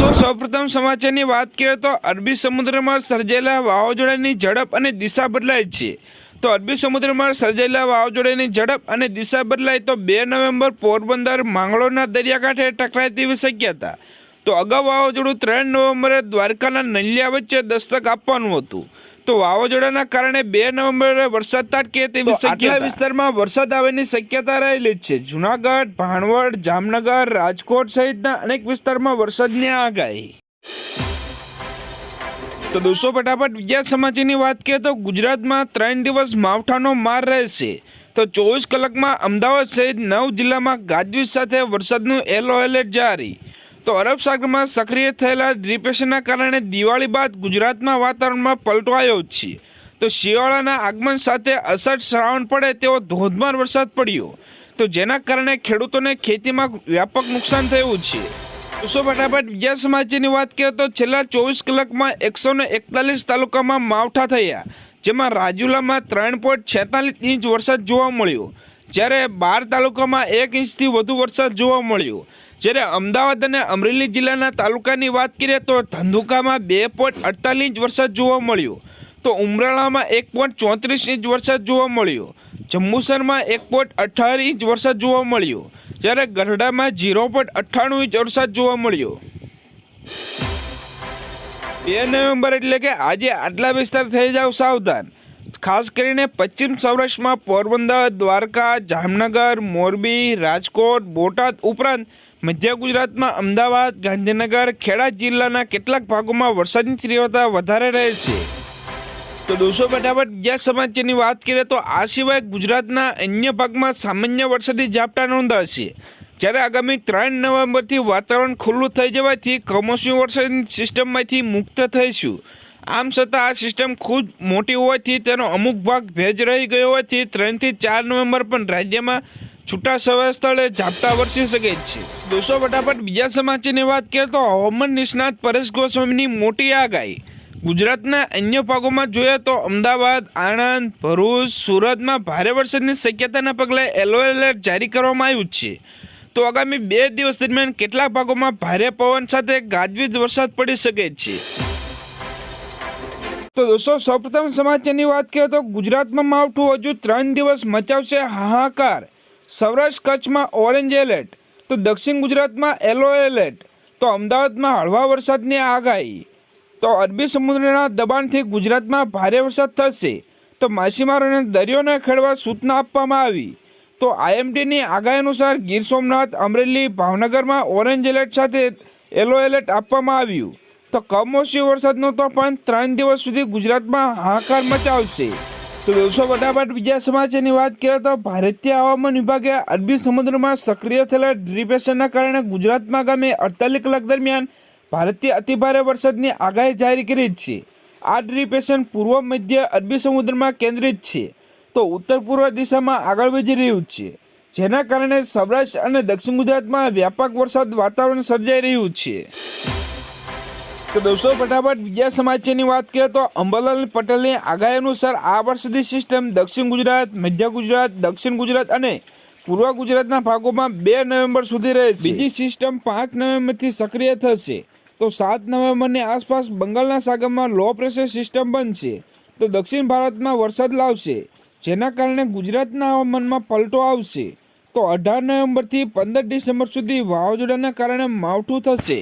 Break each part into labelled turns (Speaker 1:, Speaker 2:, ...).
Speaker 1: દોસ્તો સૌપ્રથમ સમાચારની વાત કરીએ તો અરબી સમુદ્રમાં સર્જાયેલા વાવાઝોડાની ઝડપ અને દિશા બદલાય છે તો અરબી સમુદ્રમાં સર્જાયેલા વાવાઝોડાની ઝડપ અને દિશા બદલાય તો બે નવેમ્બર પોરબંદર માંગળોરના દરિયાકાંઠે ટકરાય તેવી શક્યતા તો અગાઉ વાવાઝોડું ત્રણ નવેમ્બરે દ્વારકાના નલિયા વચ્ચે દસ્તક આપવાનું હતું તો વાવાઝોડાના કારણે બે નવેમ્બરે વરસાદ તાટકે તેવી આટલા વિસ્તારમાં વરસાદ આવવાની શક્યતા રહેલી છે જુનાગઢ ભાણવડ જામનગર રાજકોટ સહિતના અનેક વિસ્તારમાં વરસાદની આગાહી તો દોસ્તો ફટાફટ બીજા સમાચારની વાત કરીએ તો ગુજરાતમાં ત્રણ દિવસ માવઠાનો માર રહેશે તો ચોવીસ કલાકમાં અમદાવાદ સહિત નવ જિલ્લામાં ગાજવીજ સાથે વરસાદનું યલો એલર્ટ જારી તો અરબ સાગરમાં સક્રિય થયેલા ડિપ્રેશનના કારણે દિવાળી બાદ ગુજરાતમાં વાતાવરણમાં પલટો આવ્યો છે તો શિયાળાના આગમન સાથે અસર શ્રાવણ પડે તેવો ધોધમાર વરસાદ પડ્યો તો જેના કારણે ખેડૂતોને ખેતીમાં વ્યાપક નુકસાન થયું છે દોસ્તો ફટાફટ બીજા સમાચારની વાત કરીએ તો છેલ્લા ચોવીસ કલાકમાં એકસો ને એકતાલીસ તાલુકામાં માવઠા થયા જેમાં રાજુલામાં ત્રણ પોઈન્ટ છેતાલીસ ઇંચ વરસાદ જોવા મળ્યો જ્યારે બાર તાલુકામાં એક ઇંચથી વધુ વરસાદ જોવા મળ્યો જ્યારે અમદાવાદ અને અમરેલી જિલ્લાના તાલુકાની વાત કરીએ તો ધંધુકામાં બે પોઈન્ટ અડતાલીસ ઇંચ વરસાદ જોવા મળ્યો તો ઉમરાળામાં એક પોઈન્ટ ચોત્રીસ ઇંચ વરસાદ જોવા મળ્યો જંબુસરમાં એક પોઈન્ટ અઠાર ઇંચ વરસાદ જોવા મળ્યો જ્યારે ગઢડામાં ઝીરો પોઈન્ટ અઠ્ઠાણું ઇંચ વરસાદ જોવા મળ્યો બે નવેમ્બર એટલે કે આજે આટલા વિસ્તાર થઈ જાવ સાવધાન ખાસ કરીને પશ્ચિમ સૌરાષ્ટ્રમાં પોરબંદર દ્વારકા જામનગર મોરબી રાજકોટ બોટાદ ઉપરાંત મધ્ય ગુજરાતમાં અમદાવાદ ગાંધીનગર ખેડા જિલ્લાના કેટલાક ભાગોમાં વરસાદની તીવ્રતા વધારે રહે છે તો દોસ્તો ફટાફટ બીજા સમાચારની વાત કરીએ તો આ સિવાય ગુજરાતના અન્ય ભાગમાં સામાન્ય વરસાદી ઝાપટા નોંધાશે જ્યારે આગામી ત્રણ નવેમ્બરથી વાતાવરણ ખુલ્લું થઈ જવાથી કમોસમી વરસાદની સિસ્ટમમાંથી મુક્ત થઈશું આમ છતાં આ સિસ્ટમ ખૂબ મોટી હોવાથી તેનો અમુક ભાગ ભેજ રહી ગયો હોવાથી ત્રણથી ચાર નવેમ્બર પણ રાજ્યમાં છૂટા સવા સ્થળે ઝાપટા વરસી શકે છે દોસ્તો ફટાફટ બીજા સમાચારની વાત કરીએ તો હવામાન નિષ્ણાત પરેશ ગોસ્વામીની મોટી આગાહી ગુજરાતના અન્ય ભાગોમાં જોઈએ તો અમદાવાદ આણંદ ભરૂચ સુરતમાં ભારે વરસાદની શક્યતાના પગલે યલો એલર્ટ જારી કરવામાં આવ્યું છે તો આગામી બે દિવસ દરમિયાન કેટલાક ભાગોમાં ભારે પવન સાથે ગાજવીજ વરસાદ પડી શકે છે તો દોસ્તો સૌપ્રથમ સમાચારની વાત કરીએ તો ગુજરાતમાં માવઠું હજુ ત્રણ દિવસ મચાવશે હાહાકાર સૌરાષ્ટ્ર કચ્છમાં ઓરેન્જ એલર્ટ તો દક્ષિણ ગુજરાતમાં યલો એલર્ટ તો અમદાવાદમાં હળવા વરસાદની આગાહી તો અરબી સમુદ્રના દબાણથી ગુજરાતમાં ભારે વરસાદ થશે તો માછીમારોને દરિયોને ખેડવા સૂચના આપવામાં આવી તો આઈએમટીની આગાહી અનુસાર ગીર સોમનાથ અમરેલી ભાવનગરમાં ઓરેન્જ એલર્ટ સાથે યલો એલર્ટ આપવામાં આવ્યું તો કમોસમી વરસાદનો તો ત્રણ દિવસ સુધી ગુજરાતમાં હાહાકાર મચાવશે તો દિવસો ફટાફટ બીજા સમાચારની વાત કરીએ તો ભારતીય હવામાન વિભાગે અરબી સમુદ્રમાં સક્રિય થયેલા ડ્રીપેશનના કારણે ગુજરાતમાં આગામી અડતાલીસ કલાક દરમિયાન ભારતીય અતિભારે વરસાદની આગાહી જાહેર કરી છે આ ડિપ્રેશન પૂર્વ મધ્ય અરબી સમુદ્રમાં કેન્દ્રિત છે તો ઉત્તર પૂર્વ દિશામાં આગળ વધી રહ્યું છે જેના કારણે સૌરાષ્ટ્ર અને દક્ષિણ ગુજરાતમાં વ્યાપક વરસાદ વાતાવરણ સર્જાઈ રહ્યું છે તો દોસ્તો ફટાફટ બીજા સમાચારની વાત કરીએ તો અંબાલાલ પટેલની આગાહી અનુસાર આ વરસાદી સિસ્ટમ દક્ષિણ ગુજરાત મધ્ય ગુજરાત દક્ષિણ ગુજરાત અને પૂર્વ ગુજરાતના ભાગોમાં બે નવેમ્બર સુધી રહેશે બીજી સિસ્ટમ પાંચ નવેમ્બરથી સક્રિય થશે તો સાત નવેમ્બરની આસપાસ બંગાળના સાગરમાં લો પ્રેશર સિસ્ટમ બનશે તો દક્ષિણ ભારતમાં વરસાદ લાવશે જેના કારણે ગુજરાતના હવામાનમાં પલટો આવશે તો અઢાર નવેમ્બરથી પંદર ડિસેમ્બર સુધી વાવાઝોડાના કારણે માવઠું થશે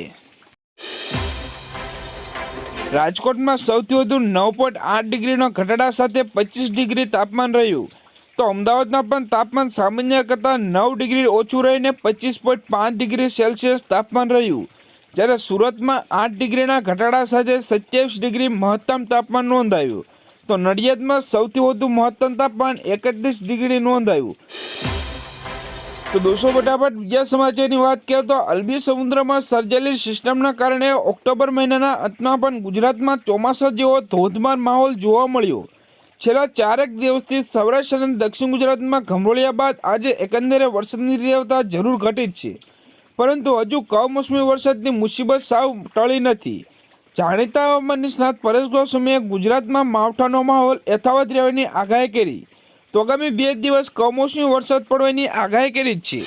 Speaker 1: રાજકોટમાં સૌથી વધુ નવ પોઈન્ટ આઠ ડિગ્રીનો ઘટાડા સાથે પચીસ ડિગ્રી તાપમાન રહ્યું તો અમદાવાદમાં પણ તાપમાન સામાન્ય કરતાં નવ ડિગ્રી ઓછું રહીને પચીસ પોઈન્ટ પાંચ ડિગ્રી સેલ્સિયસ તાપમાન રહ્યું જ્યારે સુરતમાં આઠ ડિગ્રીના ઘટાડા સાથે સત્યાવીસ ડિગ્રી મહત્તમ તાપમાન નોંધાયું તો નડિયાદમાં સૌથી વધુ મહત્તમ તાપમાન એકત્રીસ ડિગ્રી નોંધાયું તો દોસ્તો ફટાફટ બીજા સમાચારની વાત કરીએ તો અલબી સમુદ્રમાં સર્જેલી સિસ્ટમના કારણે ઓક્ટોબર મહિનાના અંતમાં પણ ગુજરાતમાં ચોમાસા જેવો ધોધમાર માહોલ જોવા મળ્યો છેલ્લા ચારેક દિવસથી સૌરાષ્ટ્ર અને દક્ષિણ ગુજરાતમાં ઘમરોળિયા બાદ આજે એકંદરે વરસાદની તીવ્રતા જરૂર ઘટી જ છે પરંતુ હજુ કમોસમી વરસાદની મુસીબત સાવ ટળી નથી જાણીતા હવામાન નિષ્ણાત પરેશ ગોસ્વામીએ ગુજરાતમાં માવઠાનો માહોલ યથાવત રહેવાની આગાહી કરી તો આગામી બે દિવસ કમોસમી વરસાદ પડવાની આગાહી કરી છે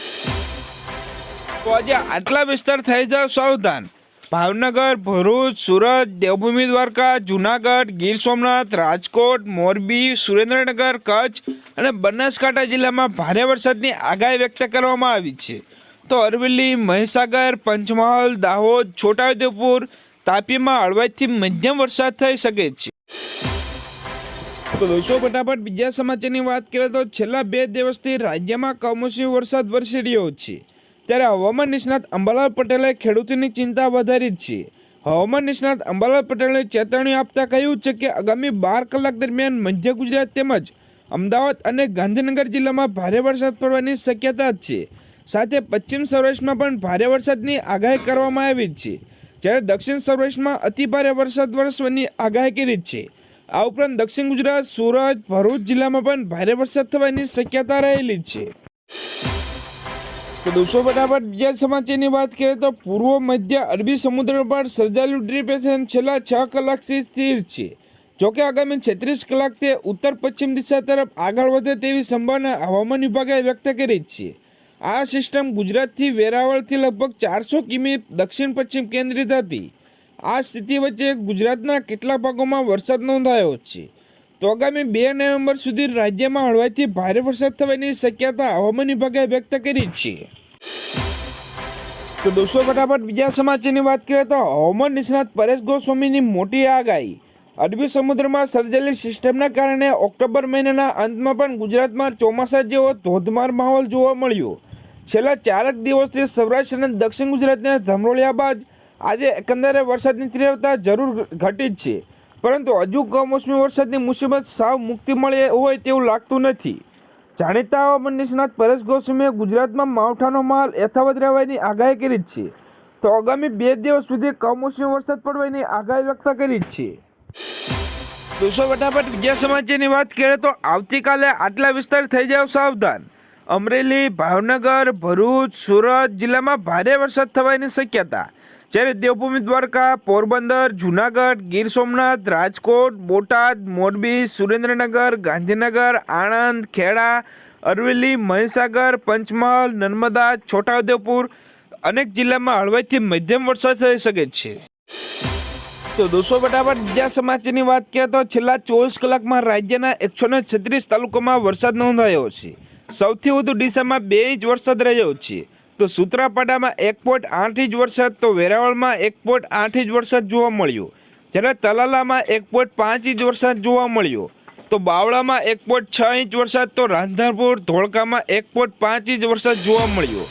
Speaker 1: તો આજે આટલા વિસ્તાર થઈ જાવ સાવધાન ભાવનગર ભરૂચ સુરત દેવભૂમિ દ્વારકા જૂનાગઢ ગીર સોમનાથ રાજકોટ મોરબી સુરેન્દ્રનગર કચ્છ અને બનાસકાંઠા જિલ્લામાં ભારે વરસાદની આગાહી વ્યક્ત કરવામાં આવી છે તો અરવલ્લી મહીસાગર પંચમહાલ દાહોદ છોટાઉદેપુર તાપીમાં હળવાઈથી મધ્યમ વરસાદ થઈ શકે છે તો દોસ્તો ફટાફટ બીજા સમાચારની વાત કરીએ તો છેલ્લા બે દિવસથી રાજ્યમાં કમોસમી વરસાદ વરસી રહ્યો છે ત્યારે હવામાન નિષ્ણાત અંબાલાલ પટેલે ખેડૂતોની ચિંતા વધારી જ છે હવામાન નિષ્ણાત અંબાલાલ પટેલે ચેતવણી આપતા કહ્યું છે કે આગામી બાર કલાક દરમિયાન મધ્ય ગુજરાત તેમજ અમદાવાદ અને ગાંધીનગર જિલ્લામાં ભારે વરસાદ પડવાની શક્યતા છે સાથે પશ્ચિમ સૌરાષ્ટ્રમાં પણ ભારે વરસાદની આગાહી કરવામાં આવી છે જ્યારે દક્ષિણ સૌરાષ્ટ્રમાં અતિભારે વરસાદ વરસવાની આગાહી કરી છે આ ઉપરાંત દક્ષિણ ગુજરાત સુરત ભરૂચ જિલ્લામાં પણ ભારે વરસાદ થવાની શક્યતા રહેલી છે તો દોસ્તો ફટાફટ બીજા સમાચારની વાત કરીએ તો પૂર્વ મધ્ય અરબી સમુદ્ર પર સર્જાયેલું ડિપ્રેશન છેલ્લા છ કલાકથી સ્થિર છે જોકે આગામી છત્રીસ કલાક તે ઉત્તર પશ્ચિમ દિશા તરફ આગળ વધે તેવી સંભાવના હવામાન વિભાગે વ્યક્ત કરી છે આ સિસ્ટમ ગુજરાતથી વેરાવળથી લગભગ ચારસો કિમી દક્ષિણ પશ્ચિમ કેન્દ્રિત હતી આ સ્થિતિ વચ્ચે ગુજરાતના કેટલા ભાગોમાં વરસાદ નોંધાયો છે તો આગામી બે નવેમ્બર સુધી રાજ્યમાં હળવાથી ભારે વરસાદ થવાની શક્યતા હવામાન વિભાગે વ્યક્ત કરી છે તો દોસ્તો ફટાફટ બીજા સમાચારની વાત કરીએ તો હવામાન નિષ્ણાત પરેશ ગોસ્વામીની મોટી આગાહી અરબી સમુદ્રમાં સર્જેલી સિસ્ટમના કારણે ઓક્ટોબર મહિનાના અંતમાં પણ ગુજરાતમાં ચોમાસા જેવો ધોધમાર માહોલ જોવા મળ્યો છેલ્લા ચારક દિવસથી સૌરાષ્ટ્ર અને દક્ષિણ ગુજરાતને ધમરોળ્યા બાદ આજે એકંદરે વરસાદની તીવ્રતા જરૂર ઘટી જ છે પરંતુ હજુ કમોસમી વરસાદની મુસીબત સાવ મુક્તિ મળે હોય તેવું લાગતું નથી જાણીતા હવામાન નિષ્ણાત પરેશ ગોસ્વામીએ ગુજરાતમાં માવઠાનો માલ યથાવત રહેવાની આગાહી કરી જ છે તો આગામી બે દિવસ સુધી કમોસમી વરસાદ પડવાની આગાહી વ્યક્ત કરી છે દોસ્તો ફટાફટ બીજા સમાચારની વાત કરીએ તો આવતીકાલે આટલા વિસ્તાર થઈ જાવ સાવધાન અમરેલી ભાવનગર ભરૂચ સુરત જિલ્લામાં ભારે વરસાદ થવાની શક્યતા જ્યારે દેવભૂમિ દ્વારકા પોરબંદર જૂનાગઢ ગીર સોમનાથ રાજકોટ બોટાદ મોરબી સુરેન્દ્રનગર ગાંધીનગર આણંદ ખેડા અરવેલી મહીસાગર પંચમહાલ નર્મદા છોટાઉદેપુર અનેક જિલ્લામાં હળવાઈથી મધ્યમ વરસાદ થઈ શકે છે તો દોસ્તો ફટાફટ બીજા સમાચારની વાત કરીએ તો છેલ્લા ચોવીસ કલાકમાં રાજ્યના એકસો છત્રીસ તાલુકામાં વરસાદ નોંધાયો છે સૌથી વધુ ડીસામાં બે ઇંચ વરસાદ રહ્યો છે તો સુત્રાપાડામાં એક પોઈન્ટ આઠ ઇંચ વરસાદ તો વેરાવળમાં એક પોઈન્ટ આઠ ઇંચ વરસાદ જોવા મળ્યો જ્યારે તલાલામાં એક પોઈન્ટ પાંચ ઇંચ વરસાદ જોવા મળ્યો તો બાવળામાં એક પોઈન્ટ છ ઇંચ વરસાદ તો રાંધણપુર ધોળકામાં એક પોઈન્ટ પાંચ ઇંચ વરસાદ જોવા મળ્યો